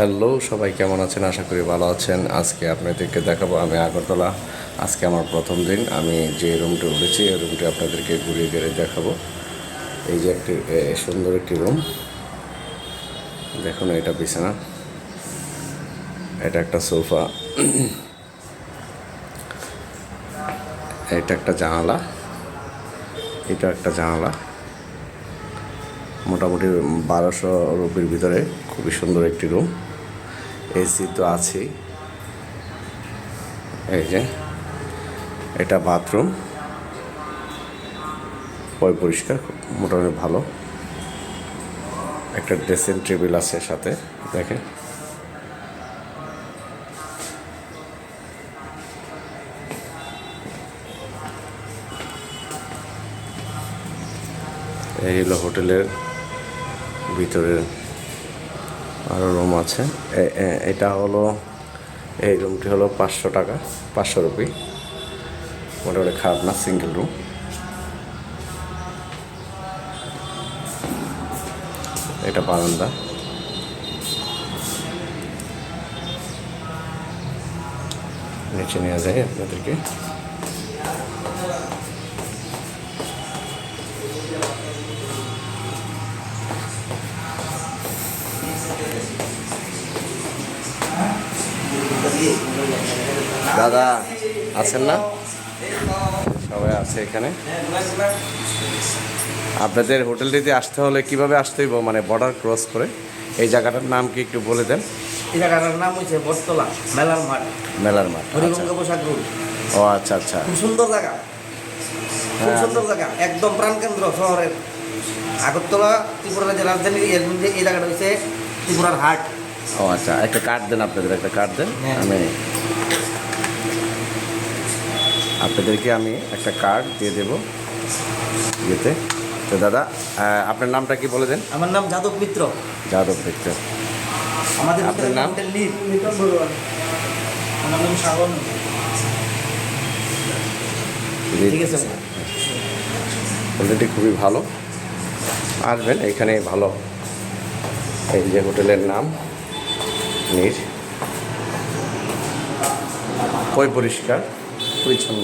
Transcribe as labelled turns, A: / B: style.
A: Hello, সবাই কেমন আছেন? আশা করি ভালো আছেন। আজকে আপনাদেরকে দেখাবো আমি আগরতলা। আজকে আমার প্রথম দিন। আমি যে রুমটি উঠেছি, এই রুমটি আপনাদেরকে ঘুরিয়ে ঘুরিয়ে দেখাবো। এই যে একটি সুন্দর একটি রুম। দেখুন, এটা বিছানা। এটা একটা সোফা। এটা একটা জানালা। এটা একটা জানালা। মোটামুটি বারোশো রুপির ভিতরে খুবই সুন্দর একটি রুম। এসি তো আছেই। এই যে, এটা বাথরুম। পয় পরিষ্কার মোটামুটি ভালো। একটা ড্রেসিং টেবিল আছে সাথে, দেখেন। এই হলো হোটেলের ভিতরের আরও রুম আছে। এটা হলো, এই রুমটি হলো পাঁচশো টাকা, পাঁচশো রুপি মোটামুটি খারাপ না সিঙ্গেল রুম এটা বারান্দা। নিচে নেওয়া যায় আপনাদেরকে। দাদা আছেন না? সবাই আছে এখানে। আপনাদের হোটেলটিতে আসতে হলে কীভাবে আসতে হইব? মানে বর্ডার ক্রস করে। এই জায়গাটার নাম কি একটু বলে দেন?
B: এই জায়গাটার নাম হচ্ছে বটতলা মেলার মাঠ।
A: মেলার মাঠ আচ্ছা। ও আচ্ছা আচ্ছা।
B: খুব সুন্দর জায়গা। খুব
A: হ্যাঁ।
B: সুন্দর জায়গা। একদম প্রাণকেন্দ্র শহরের। আগরতলা রাজধানী এর মধ্যে এই জায়গাটা হচ্ছে ত্রিপুরার হাট।
A: ও আচ্ছা একটা কার্ড দেন আপনাদের একটা কার্ড দেন।
B: হ্যাঁ।
A: আমি আপনাদেরকে আমি একটা কার্ড দিয়ে দেবো ইয়েতে। তো দাদা আপনার নামটা কি বলে দেন?
B: আমার নাম যাদব মিত্র।
A: যাদব দেখতে
B: আমাদের
A: আপনার নাম?
B: ঠিক আছে।
A: খুবই ভালো। আসবেন এখানে ভালো। এই যে হোটেলের নাম নীর। পয় পরিষ্কার? পরিচ্ছন্ন।